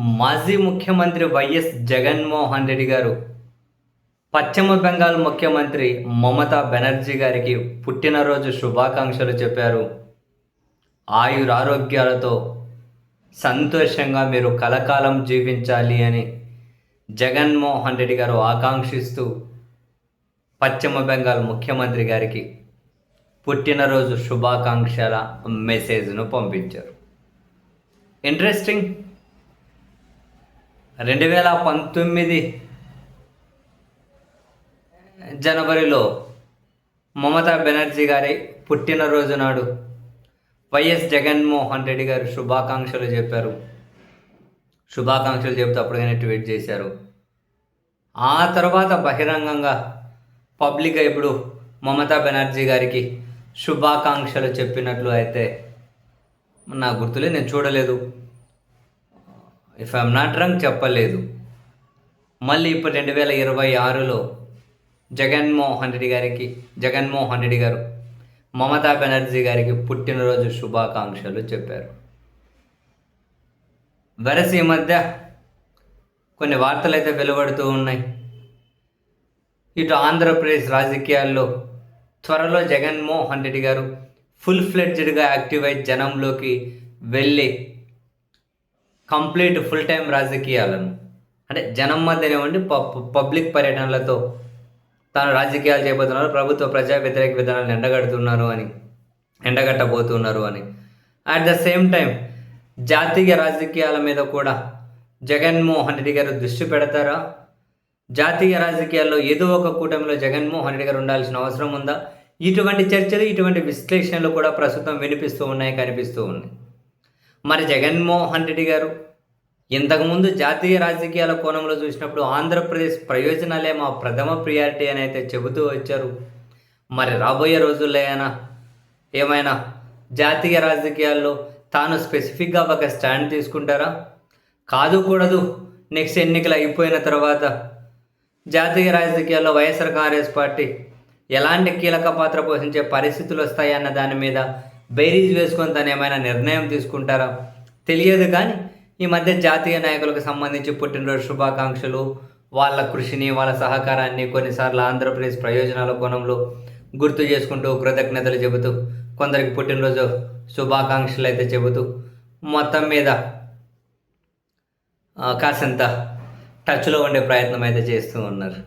మాజీ ముఖ్యమంత్రి వైఎస్ జగన్మోహన్ రెడ్డి గారు పశ్చిమ బెంగాల్ ముఖ్యమంత్రి మమతా బెనర్జీ గారికి పుట్టినరోజు శుభాకాంక్షలు చెప్పారు. ఆయురారోగ్యాలతో సంతోషంగా మీరు కలకాలం జీవించాలి అని జగన్మోహన్ రెడ్డి గారు ఆకాంక్షిస్తూ పశ్చిమ బెంగాల్ ముఖ్యమంత్రి గారికి పుట్టినరోజు శుభాకాంక్షల మెసేజ్ను పంపించారు. ఇంట్రెస్టింగ్ రెండు వేల పంతొమ్మిది జనవరిలో మమతా బెనర్జీ గారి పుట్టినరోజు నాడు వైఎస్ జగన్మోహన్ రెడ్డి గారు శుభాకాంక్షలు చెప్పారు. శుభాకాంక్షలు చెబుతూ అప్పుడుగానే ట్వీట్ చేశారు. ఆ తర్వాత బహిరంగంగా పబ్లిక్గా ఇప్పుడు మమతా బెనర్జీ గారికి శుభాకాంక్షలు చెప్పినట్లు అయితే నాకు గుర్తులే నేను చూడలేదు. ఇఫ్ ఐఎమ్ నాట్ రాంగ్ చెప్పలేదు. మళ్ళీ ఇప్పుడు రెండు వేల ఇరవై ఆరులో జగన్మోహన్ రెడ్డి గారికి జగన్మోహన్ రెడ్డి గారు మమతా బెనర్జీ గారికి పుట్టినరోజు శుభాకాంక్షలు చెప్పారు. వెరసి ఈ మధ్య కొన్ని వార్తలు అయితే వెలువడుతూ ఉన్నాయి. ఇటు ఆంధ్రప్రదేశ్ రాజకీయాల్లో త్వరలో జగన్మోహన్ రెడ్డి గారు ఫుల్ ఫ్లెడ్జ్డ్గా యాక్టివ్ అయి జనంలోకి వెళ్ళి కంప్లీట్ ఫుల్ టైం రాజకీయాలను. అంటే జనం మధ్యనే ఉండి పబ్లిక్ పర్యటనలతో తాను రాజకీయాలు చేయబోతున్నారు ప్రభుత్వ ప్రజా వ్యతిరేక విధానాలను ఎండగడుతున్నారు అని ఎండగట్టబోతున్నారు అని. అట్ ద సేమ్ టైం జాతీయ రాజకీయాల మీద కూడా జగన్మోహన్ రెడ్డి గారు దృష్టి పెడతారా? జాతీయ రాజకీయాల్లో ఏదో ఒక కూటమిలో జగన్మోహన్ రెడ్డి గారు ఉండాల్సిన అవసరం ఉందా? ఇటువంటి చర్చలు ఇటువంటి విశ్లేషణలు కూడా ప్రస్తుతం వినిపిస్తూ ఉన్నాయి కనిపిస్తూ ఉన్నాయి. మరి జగన్మోహన్ రెడ్డి గారు ఇంతకుముందు జాతీయ రాజకీయాల కోణంలో చూసినప్పుడు ఆంధ్రప్రదేశ్ ప్రయోజనాలే మా ప్రథమ ప్రియారిటీ అని అయితే చెబుతూ వచ్చారు. మరి రాబోయే రోజుల్లో అయినా ఏమైనా జాతీయ రాజకీయాల్లో తాను స్పెసిఫిక్గా ఒక స్టాండ్ తీసుకుంటారా? కాదు కూడదు నెక్స్ట్ ఎన్నికలు అయిపోయిన తర్వాత జాతీయ రాజకీయాల్లో వైఎస్ఆర్ కాంగ్రెస్ పార్టీ ఎలాంటి కీలక పాత్ర పోషించే పరిస్థితులు వస్తాయన్న దాని మీద బైరీజ్ వేసుకొని తను ఏమైనా నిర్ణయం తీసుకుంటారా? తెలియదు కానీ ఈ మధ్య జాతీయ నాయకులకు సంబంధించి పుట్టినరోజు శుభాకాంక్షలు. వాళ్ళ కృషిని వాళ్ళ సహకారాన్ని కొన్నిసార్లు ఆంధ్రప్రదేశ్ ప్రయోజనాల కోణంలో గుర్తు చేసుకుంటూ కృతజ్ఞతలు చెబుతూ కొందరికి పుట్టినరోజు శుభాకాంక్షలు అయితే చెబుతూ మొత్తం మీద ఆ, కాసింత టచ్లో ఉండే ప్రయత్నం అయితే చేస్తూ ఉన్నారు.